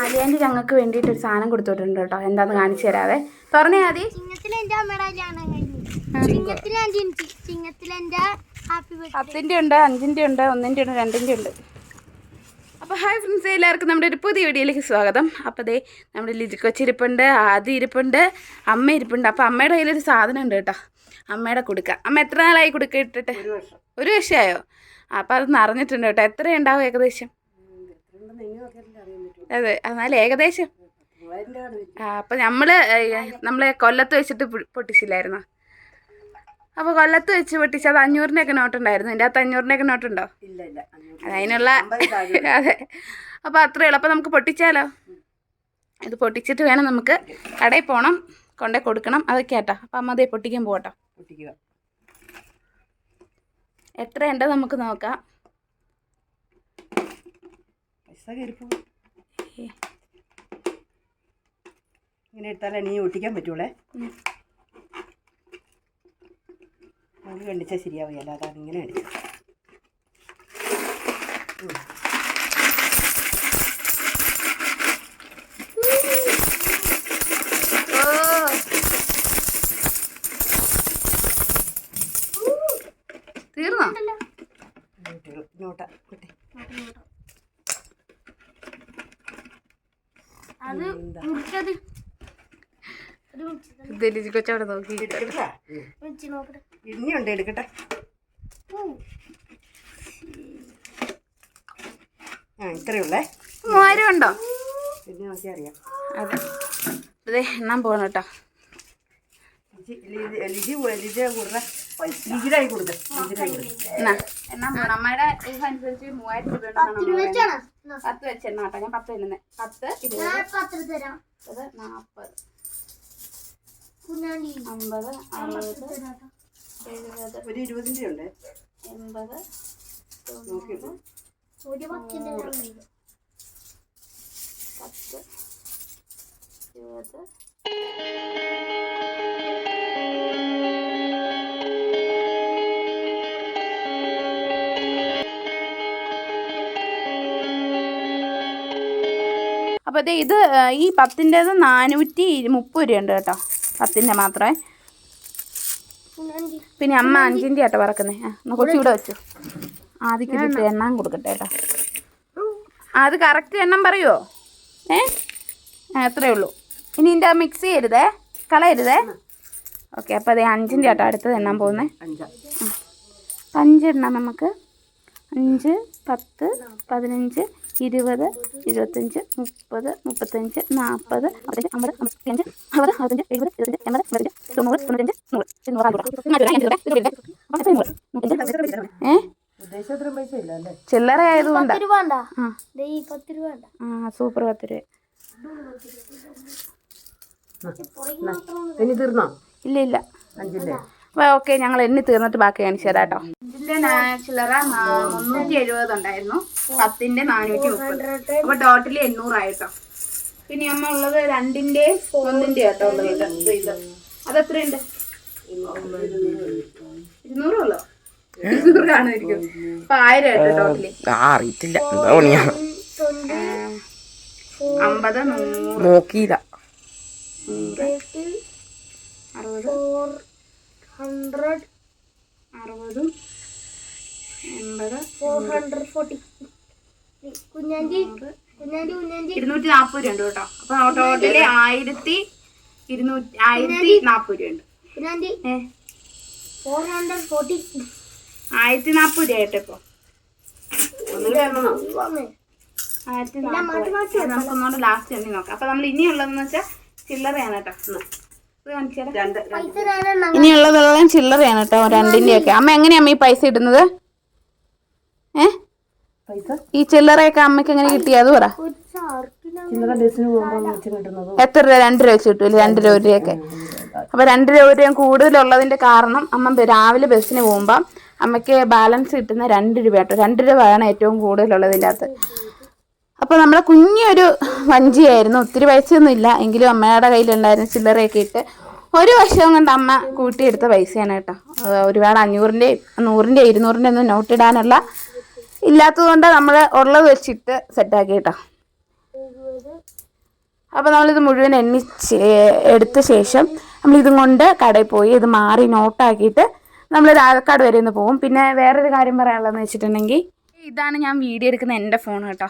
ആലിയാന്റെ ഞങ്ങൾക്ക് വേണ്ടിയിട്ട് ഒരു സാധനം കൊടുത്തിട്ടുണ്ട് കേട്ടോ. എന്താന്ന് കാണിച്ചു തരാവേ. തുറന്നേ ആദ്യ. പത്തിന്റെ ഉണ്ട് അഞ്ചിന്റെ ഉണ്ട് ഒന്നിന്റെ ഉണ്ട് രണ്ടിന്റെ ഉണ്ട്. അപ്പോൾ ഹായ് ഫ്രണ്ട്സ് എല്ലാവർക്കും നമ്മുടെ ഒരു പുതിയ വീഡിയോയിലേക്ക് സ്വാഗതം. അപ്പോൾ ദേ നമ്മുടെ ലിജി ആദ്യ ആദി ഇരിപ്പുണ്ട് അമ്മ ഇരിപ്പുണ്ട്. അപ്പോൾ അമ്മയുടെ കയ്യിലൊരു സാധനം ഉണ്ട് കേട്ടോ. അമ്മയുടെ കൊടുക്ക. അമ്മ എത്ര നാളായി കൊടുക്ക ഇട്ടിട്ട്? ഒരു വർഷമായോ? അപ്പോൾ അത് നിറഞ്ഞിട്ടുണ്ട് കേട്ടോ. എത്ര ഉണ്ടാവും ഏകദേശം? അതെ എന്നാൽ ഏകദേശം. ആ, അപ്പൊ നമ്മൾ നമ്മളെ കൊല്ലത്ത് വെച്ചിട്ട് പൊട്ടിച്ചില്ലായിരുന്നോ? അപ്പൊ കൊല്ലത്ത് വെച്ച് പൊട്ടിച്ച് അത് അഞ്ഞൂറിനൊക്കെ നോട്ടുണ്ടായിരുന്നു. എന്റെ അകത്ത് അഞ്ഞൂറിനൊക്കെ നോട്ടുണ്ടോ? അതിനുള്ള അതെ. അപ്പൊ അത്രേ ഉള്ളൂ. അപ്പൊ നമുക്ക് പൊട്ടിച്ചാലോ? ഇത് പൊട്ടിച്ചിട്ട് വേണം നമുക്ക് കടയിൽ പോകണം കൊണ്ടേ കൊടുക്കണം. അതൊക്കെ ആട്ടോ. അപ്പൊ അമ്മ അതേ പൊട്ടിക്കാൻ പോകട്ടോ പൊട്ടിക്കുക. എത്ര ഉണ്ട് നമുക്ക് നോക്കാം. ഇങ്ങനെ എടുത്താലേ നീ ഒട്ടിക്കാൻ പറ്റൂളേ. അത് കണ്ടിച്ചാൽ ശരിയാവുകയല്ല അതാണ് ഇങ്ങനെ അടിച്ചത് തീർന്നോ നോട്ട കുട്ടി അത് മുറിച്ചത് അത് ഇത് ലിജി കൊച്ചവിടെ നോക്കി. ഇനിയുണ്ട് എടുക്കട്ടെ. ആ ഇത്രയേ ഉള്ളേ. മൂവായിരം ഉണ്ടോ പിന്നെ നോക്കി അറിയാം. അതെ അതെ എണ്ണാൻ പോകണം കേട്ടോ. ലിജി ലിജി ലിജി കൊ- ലിജി കൊടുത്ത ലിജിരായി എന്നാ? എണ്ണാൻ പോകണം അമ്മയുടെ ഇതനുസരിച്ച് മൂവായിരം രൂപ പത്ത് വെച്ച് കേട്ടോ. ഞാൻ പത്ത് എണ്ണുന്നത് പത്ത് ഇരുപത്. നാൽപ്പത് അമ്പത് അറുപത് എഴുപത്. ഒരു ഇരുപതിന്റെ ഉണ്ട്? എൺപത് നോക്കിയിട്ട് പത്ത് ഇരുപത്. അപ്പോൾ അതെ ഇത് ഈ പത്തിന്റെത് നാനൂറ്റി മുപ്പത് ഉണ്ട് കേട്ടോ. പത്തിന്റെ മാത്രമേ പിന്നെ അമ്മ അഞ്ചിന്റെ ആട്ടോ പറക്കുന്നേ. ആ ഇവിടെ വെച്ചു. ആദ്യം ഇട്ട് എണ്ണാൻ കൊടുക്കട്ടെ കേട്ടോ. അത് കറക്റ്റ് എണ്ണം പറയുമോ ഏ? എത്രയേ അത്രേ ഉള്ളൂ. ഇനി ഇതിന്റെ മിക്സ് ചെയ്യരുതേ. കളയരുതേ. ഓക്കെ അപ്പോൾ അതേ അഞ്ചിന്റെ ആട്ടോ അടുത്തത് എണ്ണാൻ പോകുന്നേ. അഞ്ച്. അഞ്ചെണ്ണം നമുക്ക്. അഞ്ച് പത്ത് പതിനഞ്ച് ഇരുപത് ഇരുപത്തഞ്ച് മുപ്പത് മുപ്പത്തഞ്ച് നാൽപ്പത് അമ്പത്തഞ്ച് അമ്പത് അമ്പത്തഞ്ച് അറുപത് അറുപത്തഞ്ച് എഴുപത് എഴുപത്തഞ്ച് എൺപത് എൺപത്തഞ്ച് തൊണ്ണൂറ് തൊണ്ണൂറ്റഞ്ച് നൂറ്. ഇരുന്നൂറ് ഏ ചില്ലറ ആയതുകൊണ്ട്. ആ. സൂപ്പർ പത്ത് രൂപ. ഇനി തീർന്നോ? ഇല്ല ഇല്ല. അഞ്ചിന്റെ ഓക്കെ ഞങ്ങൾ എണ്ണി തീർന്നിട്ട് ബാക്കി കാണിച്ചു തരാം കേട്ടോ. ഇതിന്റെ ചില്ലറ മുന്നൂറ്റി എഴുപത് ഉണ്ടായിരുന്നു. പത്തിന്റെ നാനൂറ്റി മുപ്പത് അപ്പൊ ടോട്ടലി എണ്ണൂറായിട്ടോ. പിന്നെ അമ്മ ഉള്ളത് രണ്ടിന്റെ ഒന്നിന്റെ കേട്ടോ ഉള്ളത് ഇത് ഇത് ഇത്. അതെത്രയുണ്ട് ഇരുന്നൂറ് ഉള്ളോ ഇരുന്നൂറ് കാണുമായിരിക്കും അപ്പൊ ആയിരം കേട്ടോ ടോട്ടലി. അറിയത്തില്ല. അമ്പത് നോക്കിയില്ല. അറുപത്. ഹൺഡ്രഡ് അറുപതും എൺപത് ഫോർ ഹൺഡ്രഡ് ഫോർട്ടി കുഞ്ഞാഞ്ചി കുഞ്ഞാഞ്ചി കുഞ്ഞാഞ്ചി. ഇരുന്നൂറ്റി നാൽപ്പത് രൂപ ഉണ്ട് കേട്ടോ. അപ്പൊ ടോട്ടലി ആയിരത്തി ഇരുന്നൂറ്റി ആയിരത്തി നാൽപ്പത് രൂപ ഉണ്ട് ഏ? ഫോർ ഹൺഡ്രഡ് ഫോർട്ടി ആയിരത്തി നാൽപ്പത് രൂപ ആയിട്ട് ഇപ്പൊ. ആയിരത്തി നാൽപ്പത് നമുക്ക് ഒന്നുകൂടെ ലാസ്റ്റ് എണ്ണി നോക്കാം. അപ്പൊ നമ്മൾ ഇനിയുള്ളതെന്ന് വെച്ചാൽ ചില്ലറയാണ് കേട്ടോ ഇനിയുള്ളതെല്ലാം ചില്ലറയാണ് കേട്ടോ രണ്ടിന്റെ ഒക്കെ അമ്മ എങ്ങനെയാ അമ്മ ഈ പൈസ ഇടുന്നത്? ഏ? പൈസ? ഈ ചില്ലറയൊക്കെ അമ്മയ്ക്ക് എങ്ങനെ കിട്ടിയത് പറ. എത്ര രൂപ? രണ്ട് രൂപ വെച്ച് കിട്ടൂല്ലേ രണ്ട് രൂപ രൂപയൊക്കെ അപ്പൊ രണ്ട് രൂപ രൂപയും കൂടുതലുള്ളതിന്റെ കാരണം അമ്മ രാവിലെ ബസ്സിന് പോകുമ്പോൾ അമ്മയ്ക്ക് ബാലൻസ് കിട്ടുന്ന രണ്ട് രൂപ കേട്ടോ. രണ്ട് രൂപയാണ് ഏറ്റവും കൂടുതലുള്ളതിന്റെ അകത്ത്. അപ്പോൾ നമ്മളെ കുഞ്ഞൊരു വഞ്ചിയായിരുന്നു. ഒത്തിരി പൈസയൊന്നും ഇല്ല. എങ്കിലും അമ്മയുടെ കയ്യിലുണ്ടായിരുന്ന ചില്ലറയൊക്കെ ഇട്ട് ഒരു വർഷം കൊണ്ട് അമ്മ കൂട്ടിയെടുത്ത പൈസയാണ് കേട്ടോ. ഒരുപാട് അഞ്ഞൂറിന്റെയും നൂറിന്റെയും ഇരുന്നൂറിന്റെ ഒന്നും നോട്ട് ഇടാനുള്ള ഇല്ലാത്തതുകൊണ്ട് നമ്മൾ ഉള്ളത് വെച്ചിട്ട് സെറ്റാക്കി കേട്ടോ. അപ്പോൾ നമ്മളിത് മുഴുവൻ എണ്ണി എടുത്ത ശേഷം നമ്മളിതും കൊണ്ട് കടയിൽ പോയി ഇത് മാറി നോട്ടാക്കിയിട്ട് നമ്മൾ രാജക്കാട് വരെ ഒന്ന് പോകും പിന്നെ വേറൊരു കാര്യം പറയാനുള്ളതെന്ന് വെച്ചിട്ടുണ്ടെങ്കിൽ ഇതാണ് ഞാൻ വീഡിയോ എടുക്കുന്ന എന്റെ ഫോൺ കേട്ടോ.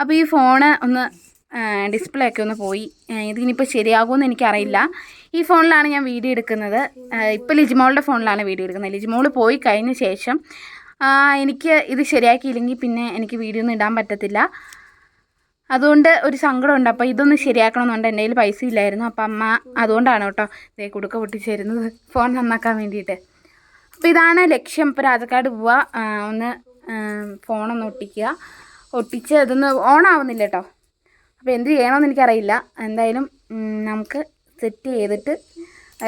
അപ്പോൾ ഈ ഫോണ് ഒന്ന് ഡിസ്പ്ലേ ഒക്കെ ഒന്ന് പോയി. ഇതിനിപ്പോൾ ശരിയാകുമെന്ന് എനിക്കറിയില്ല. ഈ ഫോണിലാണ് ഞാൻ വീഡിയോ എടുക്കുന്നത്. ഇപ്പോൾ ലിജിമോളുടെ ഫോണിലാണ് വീഡിയോ എടുക്കുന്നത്. ലിജിമോൾ പോയി കഴിഞ്ഞ ശേഷം എനിക്ക് ഇത് ശരിയാക്കിയില്ലെങ്കിൽ പിന്നെ എനിക്ക് വീഡിയോ ഒന്നും ഇടാൻ പറ്റത്തില്ല. അതുകൊണ്ട് ഒരു സങ്കടമുണ്ട്. അപ്പോൾ ഇതൊന്ന് ശരിയാക്കണമെന്നുണ്ട് എന്റെ കയ്യിൽ പൈസ ഇല്ലായിരുന്നു. അപ്പം അമ്മ അതുകൊണ്ടാണ് കേട്ടോ ഇതേ കുടുക്ക പൊട്ടിച്ചേരുന്നത് ഫോൺ നന്നാക്കാൻ വേണ്ടിയിട്ട്. അപ്പോൾ ഇതാണ് ലക്ഷ്യം. ഇപ്പോൾ രാജക്കാട് പോവുക ഒന്ന് ഫോണൊന്ന് ഒട്ടിക്കുക. ഒട്ടിച്ച് അതൊന്ന് ഓൺ ആവുന്നില്ല കേട്ടോ അപ്പോൾ എന്ത് ചെയ്യണമെന്ന് എനിക്കറിയില്ല. എന്തായാലും നമുക്ക് സെറ്റ് ചെയ്തിട്ട്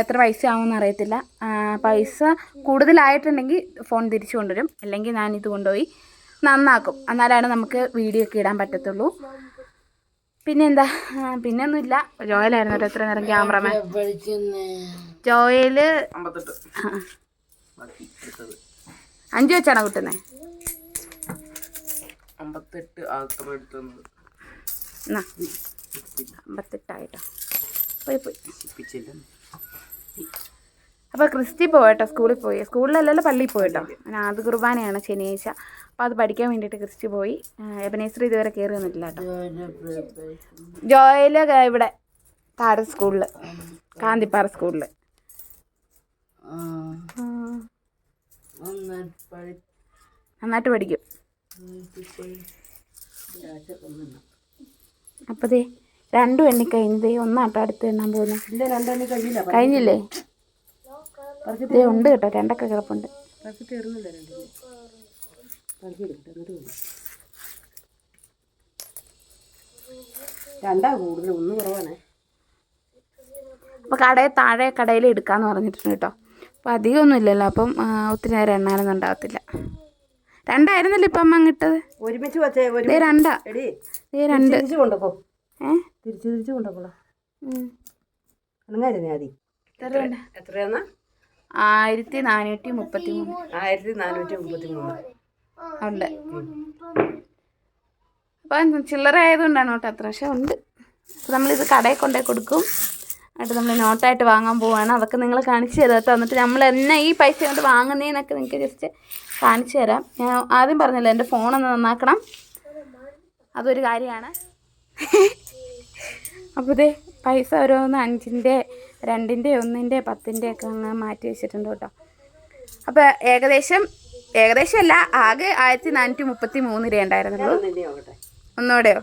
എത്ര പൈസ ആവുമെന്ന് അറിയത്തില്ല. പൈസ കൂടുതലായിട്ടുണ്ടെങ്കിൽ ഫോൺ തിരിച്ചു കൊണ്ടുവരും. അല്ലെങ്കിൽ ഞാനിത് കൊണ്ടുപോയി നന്നാക്കും. എന്നാലാണ് നമുക്ക് വീഡിയോ ഒക്കെ ഇടാൻ പറ്റത്തുള്ളൂ. പിന്നെന്താ? പിന്നെ ഒന്നുമില്ല ജോയലായിരുന്നു കേട്ടോ എത്ര നേരം ക്യാമറമാൻ ജോയൽ. അഞ്ച് വെച്ചാണോ കിട്ടുന്നത് അമ്പത്തെട്ട് ആൾക്കാർ എടുത്തു തന്നത് അമ്പത്തെട്ടായിട്ടോ. പോയി പോയി. അപ്പോൾ ക്രിസ്റ്റി പോയിട്ടോ സ്കൂളിൽ പോയി. സ്കൂളിലല്ലല്ലോ പള്ളിയിൽ പോയിട്ടോ. അത് കുർബാനയാണ് ശനിയാഴ്ച. അപ്പോൾ അത് പഠിക്കാൻ വേണ്ടിയിട്ട് ക്രിസ്റ്റി പോയി. എബനേശ്വരി ഇതുവരെ കയറി വന്നിട്ടില്ല കേട്ടോ. ജോയൽ ഇവിടെ താര സ്കൂളിൽ കാന്തിപ്പാറ സ്കൂളിൽ നന്നായിട്ട് പഠിക്കും. അപ്പോൾ ദേ രണ്ടും എണ്ണി കഴിഞ്ഞത് ഒന്നാട്ടോ അടുത്ത് എണ്ണാൻ രണ്ടെണ്ണി കഴിഞ്ഞില്ല? ദേ ഉണ്ട് കേട്ടോ രണ്ടൊക്കെ കിടപ്പുണ്ട്. അപ്പൊ രണ്ടാ. കൂടുതൽ ഒന്ന് കുറവാണേ. അപ്പോൾ കടയിൽ താഴെ കടയിൽ എടുക്കാമെന്ന് പറഞ്ഞിട്ടുണ്ട് കേട്ടോ. അപ്പോൾ അധികമൊന്നും ഇല്ലല്ലോ അപ്പം ഒത്തിരി നേരം എണ്ണാനൊന്നും ഉണ്ടാകത്തില്ല. രണ്ടായിരുന്നല്ലോ ഇപ്പം അമ്മ അങ്ങിട്ടത്. ഒരുമിച്ച് വെച്ചേ ഒരു രണ്ടാ. ഏ രണ്ട്. തിരിച്ച് കൊണ്ടുപോ. ഏ? തിരിച്ച് തിരിച്ച് കൊണ്ടുപോളാം ഉം. അണങ്ങായിരുന്നേ ആദ്യം? എത്രയാന്നാ? ആയിരത്തി നാനൂറ്റി മുപ്പത്തി മൂന്ന് ആയിരത്തി നാനൂറ്റി മുപ്പത്തി മൂന്ന് ഉണ്ട്. അപ്പം ചില്ലറ ആയതുകൊണ്ടാണ് കേട്ടോ അത്ര. പക്ഷേ ഉണ്ട്. അപ്പോൾ നമ്മളിത് കടയിൽ കൊണ്ടുപോയി കൊടുക്കും. എന്നിട്ട് നമ്മൾ നോട്ടായിട്ട് വാങ്ങാൻ പോവാണ്. അതൊക്കെ നിങ്ങൾ കാണിച്ചു തരാം കേട്ടോ. എന്നിട്ട് നമ്മൾ എന്നെ ഈ പൈസ കൊണ്ട് വാങ്ങുന്നതിനൊക്കെ നിങ്ങൾക്ക് ജസ്റ്റ് കാണിച്ചു തരാം. ഞാൻ ആദ്യം പറഞ്ഞല്ലോ എന്റെ ഒന്ന് നന്നാക്കണം. അതൊരു കാര്യമാണ്. അപ്പോൾ ഇതേ പൈസ ഓരോന്ന് അഞ്ചിന്റെ രണ്ടിന്റെ ഒന്നിന്റെ പത്തിന്റെ ഒക്കെ അങ്ങ് മാറ്റി വെച്ചിട്ടുണ്ട് കേട്ടോ. അപ്പോൾ ഏകദേശം ഏകദേശം അല്ല ആകെ ആയിരത്തി നാനൂറ്റി മുപ്പത്തി മൂന്ന് രൂപ ഉണ്ടായിരുന്നുള്ളൂ. ഒന്നുകൂടെയോ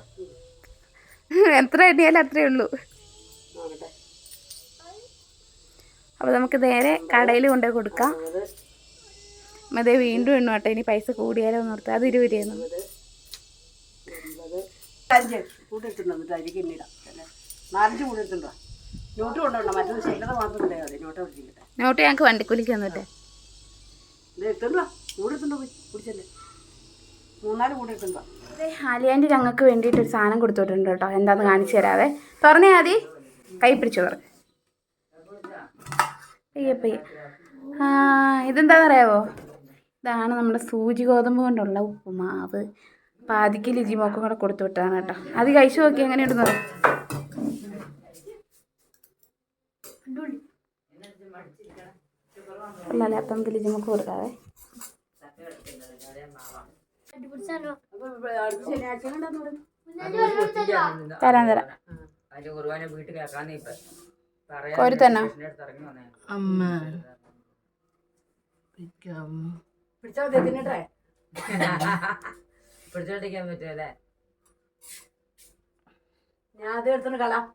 എത്ര എണ്ണിയാലും അത്രയേ ഉള്ളൂ. അപ്പോൾ നമുക്ക് നേരെ കടയിൽ കൊണ്ടുപോയി കൊടുക്കാം. അതേ വീണ്ടും എണ്ണു കേട്ടോ. ഇനി പൈസ കൂടിയാലോ എന്ന് ഓർത്ത്. അത് ഇരുപത് രൂപയെന്നു അഞ്ച്. കൂട്ടിട്ടുണ്ടോ എന്നിട്ട് അരിക്ക് എണ്ണിടാം അല്ലേ? നാലഞ്ച് നോട്ട് കൊണ്ടുണ്ടോ മറ്റൊന്ന് ശൈലത മാത്രം ഉണ്ടായാൽ മതി. നോട്ട് പിടിക്കട്ടെ നോട്ട് ഞങ്ങൾക്ക് വണ്ടിക്കൂലിക്ക് തന്നിട്ട് ഇത് എത്തുണ്ടോ പോയി മൂന്നാൽ ആലിയാന്റെ ഞങ്ങൾക്ക് വേണ്ടിയിട്ട് ഒരു സാധനം കൊടുത്തിട്ടുണ്ട് കേട്ടോ. എന്താന്ന് കാണിച്ചു തരാതെ തുറന്നേ ആദി. കൈ പിടിച്ചു പറഞ്ഞു പയ്യെ പയ്യെ. ആ ഇതെന്താണെന്ന് അറിയാവോ ഇതാണ് നമ്മുടെ സൂചി ഗോതമ്പ് കൊണ്ടുള്ള ഉപ്പുമാവ്. പാതിക്ക് ലിജി മോക്കും കൂടെ കൊടുത്തു വിട്ടതാണ് കേട്ടോ. അത് കഴിച്ചു നോക്കി എങ്ങനെയുണ്ട് നോക്കി അപ്പം ലിജി മോക്ക് കൊടുക്കാവേ. തരാം തരാം. കോരി തന്നെ? അമ്മ. പിടിച്ചാൽ മതി തിന്നിട്ടേ. പിടിച്ചോണ്ടിരിക്കാൻ പറ്റുമല്ലേ ഞാൻ അത് എടുത്തോണ്ട് കളാം.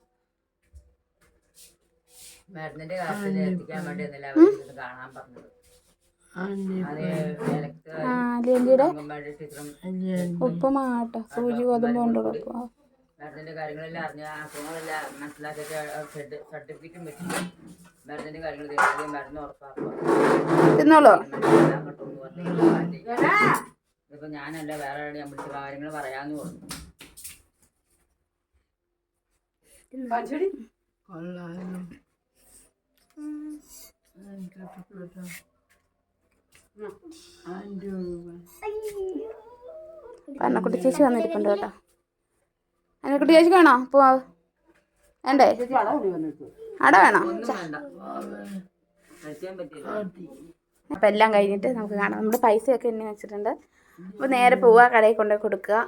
മരുന്നിന്റെ കാശിൽ എത്തിക്കാൻ വേണ്ടി ഒന്നില്ല അവർ കാണാൻ പറഞ്ഞത്. ഉപ്പുമാട്ടോ സൂചി ഗോതമ്പ് കൊണ്ടുള്ള ഉപ്പുമാവ്? കാര്യങ്ങളെല്ലാം അറിഞ്ഞ അസുഖങ്ങളെല്ലാം മനസ്സിലാക്കിയിട്ട് സർട്ടിഫിക്കറ്റും വെച്ചു മരുന്നിന്റെ കാര്യങ്ങൾ ഉറപ്പാക്കുക തിന്നോളൂ. ഇതിപ്പോ ഞാനല്ല വേറെ ആരോട് ഞാൻ വിളിച്ച കാര്യങ്ങൾ പറയാന്ന് പറഞ്ഞു. പന്നക്കുട്ടി ചേച്ചി വന്നിരിപ്പുണ്ട് കേട്ടോ. അന്നക്കുട്ടി ചേച്ചി വേണോ? പോവാ. വേണ്ടേ? അട വേണോ? അപ്പം എല്ലാം കഴിഞ്ഞിട്ട് നമുക്ക് കാണാം. നമ്മുടെ പൈസയൊക്കെ എണ്ണി വെച്ചിട്ടുണ്ട്. അപ്പോൾ നേരെ പോവുക കടയിൽ കൊണ്ടുപോയി കൊടുക്കുക.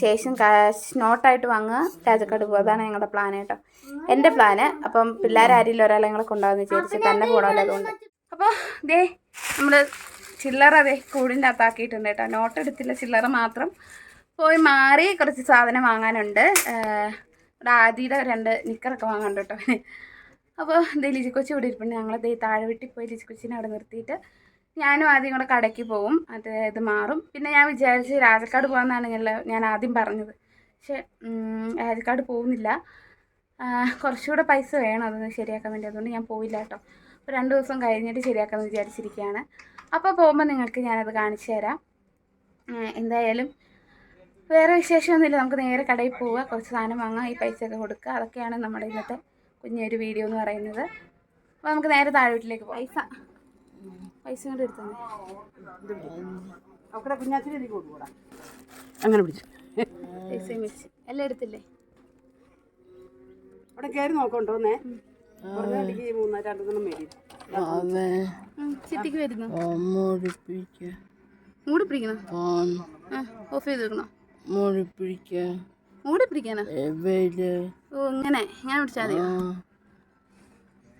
ശേഷം കാശ് നോട്ടായിട്ട് വാങ്ങുക. രാജക്കാട് പോകുക അതാണ് ഞങ്ങളുടെ പ്ലാൻ കേട്ടോ. എന്റെ പ്ലാന് അപ്പം പിള്ളേരാരില്ല ഒരാളെ ഞങ്ങളെ കൊണ്ടുപോകാമെന്ന് വിചാരിച്ച് തന്നെ പോകണമല്ലോ അതുകൊണ്ട് അപ്പോൾ ദേ നമ്മൾ ചില്ലറ ദേ കൂടിന്റെ അകത്താക്കിയിട്ടുണ്ട് കേട്ടോ. നോട്ട് എടുത്തില്ല ചില്ലറ മാത്രം. പോയി മാറി കുറച്ച് സാധനം വാങ്ങാനുണ്ട്. ആദിയുടെ രണ്ട് നിക്കറൊക്കെ വാങ്ങാനുണ്ട് കേട്ടോ. അപ്പോൾ ദേ ലിജി കൊച്ചി ഇവിടെ ഇരിപ്പുണ്ട്. ഞങ്ങൾ ദേ താഴെ വെട്ടി പോയി ലിജി കൊച്ചിനെ അവിടെ നിർത്തിയിട്ട് ഞാനും ആദ്യം കൂടെ കടയ്ക്ക് പോവും. അത് ഇത് മാറും. പിന്നെ ഞാൻ വിചാരിച്ച് രാജക്കാട് പോകാമെന്നാണ് ഞാൻ ഞാൻ ആദ്യം പറഞ്ഞത്. പക്ഷേ രാജക്കാട് പോകുന്നില്ല. കുറച്ചുകൂടെ പൈസ വേണം. അതൊന്ന് ശരിയാക്കാൻ വേണ്ടി. അതുകൊണ്ട് ഞാൻ പോയില്ല കേട്ടോ. അപ്പോൾ രണ്ട് ദിവസം കഴിഞ്ഞിട്ട് ശരിയാക്കാമെന്ന് വിചാരിച്ചിരിക്കുകയാണ്. അപ്പോൾ പോകുമ്പോൾ നിങ്ങൾക്ക് ഞാനത് കാണിച്ചു തരാം. എന്തായാലും വേറെ വിശേഷമൊന്നുമില്ല. നമുക്ക് നേരെ കടയിൽ പോവുക. കുറച്ച് സാധനം വാങ്ങാം ഈ പൈസയൊക്കെ കൊടുക്കുക. അതൊക്കെയാണ് നമ്മുടെ ഇന്നത്തെ കുഞ്ഞൊരു വീഡിയോ എന്ന് പറയുന്നത്. അപ്പോൾ നമുക്ക് നേരെ താഴെ വീട്ടിലേക്ക് പോകാം. പൈസ. പൈസ കൊണ്ട് എടുത്തു അങ്ങനെ പിടിച്ചു. പൈസ എല്ലാം എടുത്തില്ലേ? അവിടെ കയറി നോക്കണ്ടോന്നേ ചിട്ടിക്ക് വരുന്നു. മൂടി പിടിക്കണോ? ഓഫ് ചെയ്ത് വെക്കണോ? മൂടി പിടിക്കാനാ? എവിടെ ഓ ഇങ്ങനെ. ഞാൻ പിടിച്ചാൽ മതിയോ?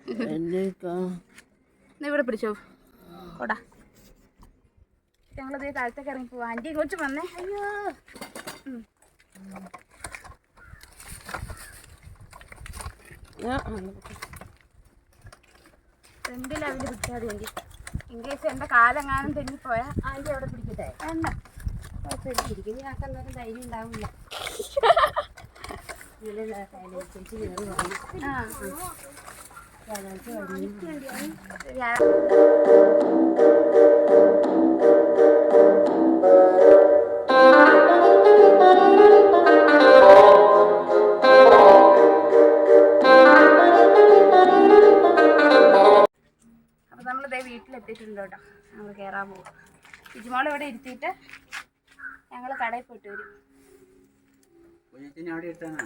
ഇവിടെ പിടിച്ചോ. കൊടാ ഞങ്ങളത് താഴത്തേക്ക് ഇറങ്ങി പോവാ. ആന്റി കൊച്ചു വന്നേ. അയ്യോ. ഉം. ഫ്രണ്ട് ലെവലിൽ പിടിച്ചാൽ മതി? ഇൻ കേസ് എന്റെ കാലെങ്ങാനും തെന്നിപ്പോയാൽ ആന്റി അവിടെ പിടിക്കട്ടെ. വേണ്ട ധൈര്യം ഉണ്ടാവില്ല ആ വ്യാഴാഴ്ച അപ്പോൾ നമ്മളിതേ വീട്ടിലെത്തിയിട്ടുണ്ട് കേട്ടോ ഞങ്ങൾ കയറാൻ പോകും ഇജുമോൾ ഇവിടെ ഇരുത്തിയിട്ട് ഞങ്ങൾ കടയിൽ പോയിട്ട് വരും. അവിടെ ഇട്ടാണോ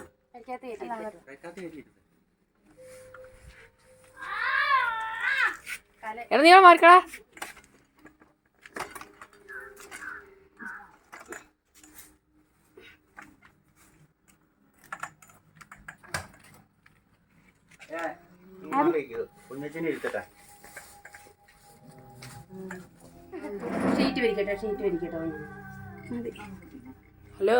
എടാ നീ മാറിക്കടാ. ഷീറ്റ് വിരിക്കട്ടെ ഷീറ്റ് വിരിക്കട്ടെ. ഹലോ.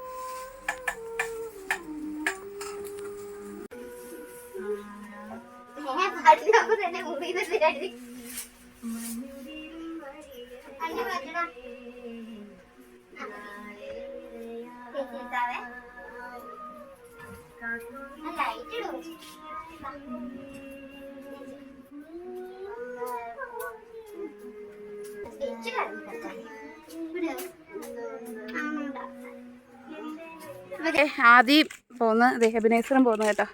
ആദ്യം പോന്ന് ദേ അഭിനേശ്വരം പോകുന്നു കേട്ടോ.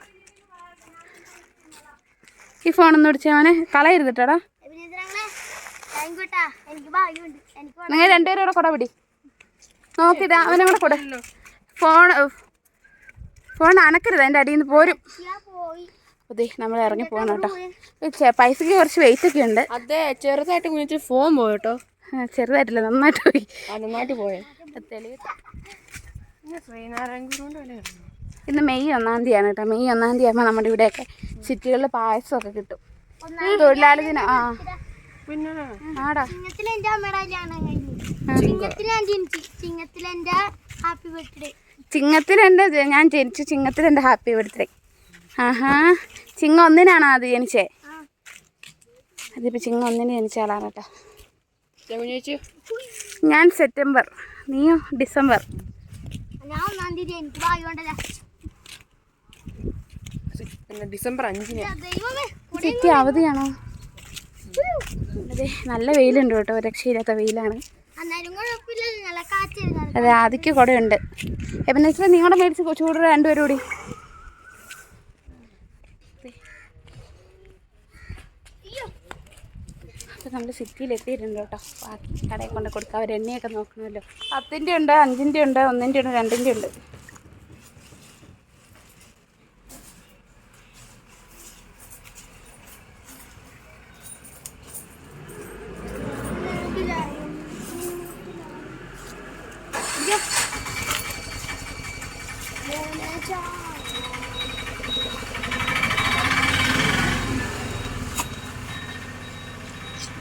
ഈ ഫോണൊന്നും പിടിച്ചാൽ അവനെ കളയരുത്. നിങ്ങൾ രണ്ടുപേരും കൂടെ കൊട പിടി. നോക്കിട്ട് അവനെ കൂടെ കൊട. ഫോൺ ഫോൺ അനക്കരുത് അതിന്റെ അടിയിൽ നിന്ന് പോരും. ഞാൻ പോയി. അതെ നമ്മൾ ഇറങ്ങി പോകണം കേട്ടോ. പൈസക്ക് പൈസയ്ക്ക് കുറച്ച് വെയിറ്റ് ഒക്കെ ഉണ്ട്. അതെ ചെറുതായിട്ട് കുഞ്ഞിച്ച് ഫോൺ പോയി കേട്ടോ. ചെറുതായിട്ടില്ല നന്നായിട്ട് പോയി. നന്നായിട്ട് പോയോ. ഇന്ന് മെയ് ഒന്നാം തീയതിയാണ് കേട്ടോ. മെയ് ഒന്നാം തീയതി ആകുമ്പോൾ നമ്മുടെ ഇവിടെയൊക്കെ സിറ്റികളിൽ പായസമൊക്കെ കിട്ടും. തൊഴിലാളി ദിനം ആ. പിന്നെ ആടാ. Happy birthday? ചിങ്ങത്തിൽ എന്റെ ഞാൻ ജനിച്ചു ചിങ്ങത്തിലുണ്ട് എന്റെ ഹാപ്പി ബർത്ത്ഡേ. ആഹാ ചിങ്ങ ഒന്നിനാണോ അത് ജനിച്ചേ? ആ അതിപ്പോൾ ചിങ്ങം ഒന്നിന് ജനിച്ച ആളാണ് കേട്ടോ. ഞാൻ സെപ്റ്റംബർ നീയോ ഡിസംബർ? ഡിസംബർ അഞ്ചിന്. സിറ്റി അവധിയാണോ? അതെ നല്ല വെയിലുണ്ട് കേട്ടോ രക്ഷയില്ലാത്ത വെയിലാണ്. അതെ ആദിക്ക് കുടയുണ്ട്. എബിനേശ്വര നിങ്ങളുടെ മേടിച്ച് ചൂട് രണ്ടുപേരും കൂടി അപ്പോൾ നമ്മൾ സിറ്റിയിൽ എത്തിയിട്ടുണ്ട് കേട്ടോ. ബാക്കി കടയിൽ കൊണ്ട് കൊടുക്കാം അവർ എണ്ണയൊക്കെ നോക്കണമല്ലോ. പത്തിന്റെ ഉണ്ട് അഞ്ചിന്റെ ഉണ്ട് ഒന്നിന്റെ ഉണ്ട് രണ്ടിന്റെ ഉണ്ട്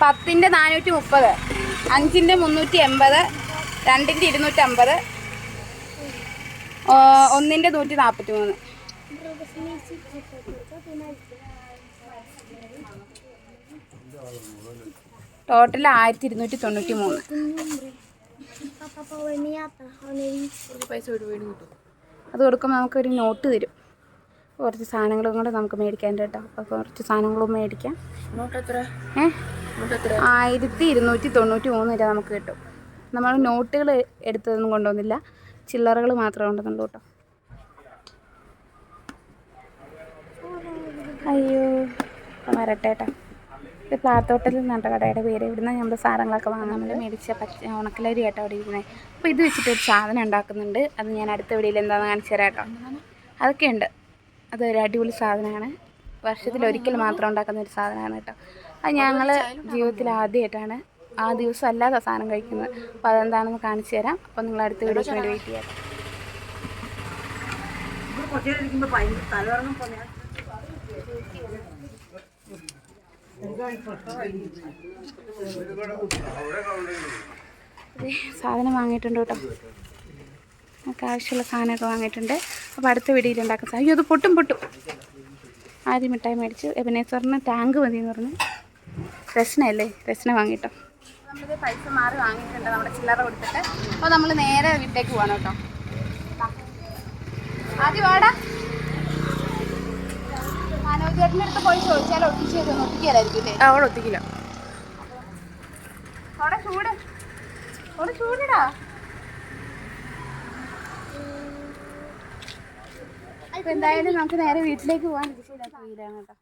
പത്തിന്റെ നാനൂറ്റി മുപ്പത് അഞ്ചിന്റെ മുന്നൂറ്റി എൺപത് രണ്ടിന്റെ ഇരുന്നൂറ്റമ്പത് ഒന്നിന്റെ നൂറ്റി നാൽപ്പത്തി മൂന്ന് ടോട്ടൽ ആയിരത്തി ഇരുന്നൂറ്റി തൊണ്ണൂറ്റി മൂന്ന് അത് കൊടുക്കുമ്പോൾ നമുക്കൊരു നോട്ട് തരും കുറച്ച് സാധനങ്ങളും കൂടെ നമുക്ക് മേടിക്കാൻ കേട്ടോ. അപ്പോൾ കുറച്ച് സാധനങ്ങളും മേടിക്കാം. ഏഹ് ആയിരത്തി ഇരുന്നൂറ്റി തൊണ്ണൂറ്റി മൂന്ന് രൂപ നമുക്ക് കിട്ടും. നമ്മൾ നോട്ടുകൾ എടുത്തതൊന്നും കൊണ്ടുവന്നില്ല. ചില്ലറകൾ മാത്രമേ കൊണ്ടുവന്നുള്ളൂ കേട്ടോ. അയ്യോ വരട്ടെ കേട്ടോ. ഇത് പ്ലാത്തോട്ടലിൽ നിന്നുണ്ട് കടയുടെ പേര്. ഇവിടുന്ന് നമ്മൾ സാധനങ്ങളൊക്കെ വാങ്ങാൻ നമ്മൾ മേടിച്ച പച്ച ഉണക്കലരി കേട്ടോ അവിടെ ഇരിക്കുന്നത് അപ്പോൾ ഇത് വെച്ചിട്ട് ഒരു സാധനം ഉണ്ടാക്കുന്നുണ്ട്. അത് ഞാൻ അടുത്ത വീഡിയോയിൽ എന്താണെന്ന് കാണിച്ചു തരാം കേട്ടോ. അതൊക്കെ ഉണ്ട്. അതൊരു അടിപൊളി സാധനമാണ്. വർഷത്തിൽ ഒരിക്കൽ മാത്രം ഉണ്ടാക്കുന്ന ഒരു സാധനമാണ് കേട്ടോ. അത് ഞങ്ങൾ ജീവിതത്തിൽ ആദ്യമായിട്ടാണ് ആ ദിവസം അല്ലാതെ സാധനം കഴിക്കുന്നത്. അപ്പോൾ അതെന്താണെന്ന് കാണിച്ചു തരാം. അപ്പോൾ നിങ്ങൾ അടുത്ത വീഡിയോയ്ക്ക് വേണ്ടി വെയിറ്റ് ചെയ്യാം. സാധനം വാങ്ങിയിട്ടുണ്ട് കേട്ടോ. നമുക്ക് ആവശ്യമുള്ള സാധനമൊക്കെ വാങ്ങിയിട്ടുണ്ട്. അപ്പോൾ അടുത്ത വീഡിയോയിൽ ഉണ്ടാക്കാൻ സാധനം അയ്യോ അത് പൊട്ടും പൊട്ടും. ആദ്യം മിഠായി മേടിച്ചു എബിനേശ്വറിന് ടാങ്ക് മതി എന്ന് പറഞ്ഞു. രസനല്ലേ രസന വാങ്ങിട്ടോ. നമ്മളിത് പൈസ മാറി വാങ്ങിയിട്ടുണ്ട് നമ്മുടെ ചില്ലറ കൊടുത്തിട്ട്. അപ്പോൾ നമ്മൾ നേരെ വീട്ടിലേക്ക് പോകണം കേട്ടോ. ആദ്യം വാടാ. അടുത്ത് പോയി ചോദിച്ചാൽ ഒട്ടിച്ചു ഒത്തിക്കാലായിരിക്കും ഒട്ടിക്കാലായിരിക്കും അല്ലേ? ആ അവിടെ ഒത്തിക്കില്ല അവിടെ ചൂട്. അവിടെ ചൂടിടാ. അപ്പൊ എന്തായാലും നമുക്ക് നേരെ വീട്ടിലേക്ക് പോകാൻ കേട്ടോ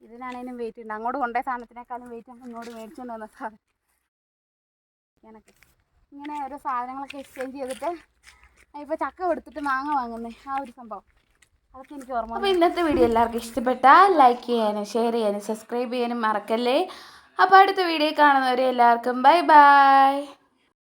ഇതിനാണേലും വെയിറ്റ് ഉണ്ട് അങ്ങോട്ട് കൊണ്ടേ സാധനത്തിനേക്കാളും വെയിറ്റ് നമുക്ക് ഇങ്ങോട്ട് മേടിച്ചുകൊണ്ട് വന്ന സാധനം. ഇങ്ങനെ ഓരോ സാധനങ്ങളൊക്കെ എക്സ്ചേഞ്ച് ചെയ്തിട്ട് ഇപ്പോൾ ചക്ക കൊടുത്തിട്ട് മാങ്ങ വാങ്ങുന്നേ. ആ ഒരു സംഭവം. അതൊക്കെ എനിക്ക് ഓർമ്മ അപ്പോൾ ഇന്നത്തെ വീഡിയോ എല്ലാവർക്കും ഇഷ്ടപ്പെട്ടാൽ ലൈക്ക് ചെയ്യാനും ഷെയർ ചെയ്യാനും സബ്സ്ക്രൈബ് ചെയ്യാനും മറക്കല്ലേ? അപ്പോൾ അടുത്ത വീഡിയോ കാണുന്നവരെ എല്ലാവർക്കും ബൈ ബൈ